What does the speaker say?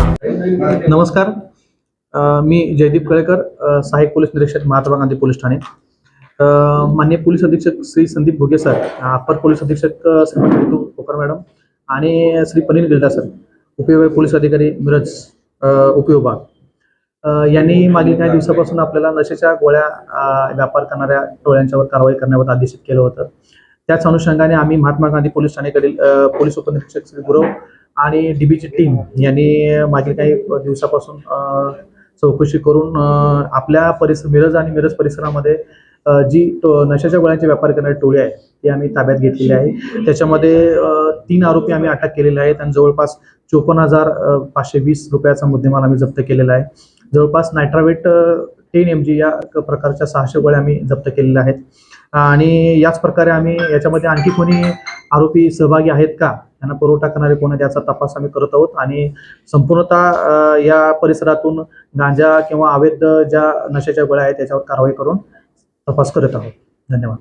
नमस्कार. मी जयदीप कळेकर सहाय्यक पोलीस निरीक्षक महात्मा गांधी पोलीस ठाणे. अ, माननीय पोलीस अधीक्षक श्री संदीप भोगे सर अप्पर पोलीस अधीक्षक श्रीमती ऋतू कोकर मॅडम आणि श्री पनील गिल्डा सर उपविभाग पोलीस अधिकारी मिरज अ, उपविभाग. यांनी मागील काही दिवसापासून आपल्याला नशेच्या गोळ्या व्यापार करणाऱ्या टोळ्यांच्यावर कारवाई करण्यावर आदेशित केलं होतं. त्याच अनुषंगाने आम्ही महात्मा गांधी पोलीस ठाणेकडील पोलीस उपनिरीक्षक श्री गुरव आणि डीबीची टीम यांनी मागील काही दिवसापासून चौकशी करून आपल्या परिसर मिरज आणि मिरज परिसरामध्ये जी टो नशाच्या गोळ्यांचे व्यापार करणारी टोळी आहे ती आम्ही ताब्यात घेतलेली आहे. त्याच्यामध्ये तीन आरोपी आम्ही अटक केलेले आहेत आणि जवळपास चोपन्न हजार पाचशे वीस रुपयाचा मुद्देमाल आम्ही जप्त केलेला आहे. जवळपास नायट्रावेट टेन एम जी या क- प्रकारच्या सहाशे गोळ्या आम्ही जप्त केलेल्या आहेत. आणि याच प्रकारे आम्ही याच्यामध्ये आणखी कोणी आरोपी सहभागी आहेत का? यांना पुरवठा करणारे कोण आहेत याचा तपास आम्ही करत आहोत. आणि संपूर्णतः या परिसरातून गांजा किंवा अवैध ज्या नशेच्या गोळ्या आहेत त्याच्यावर कारवाई करून तपास करत आहोत. धन्यवाद.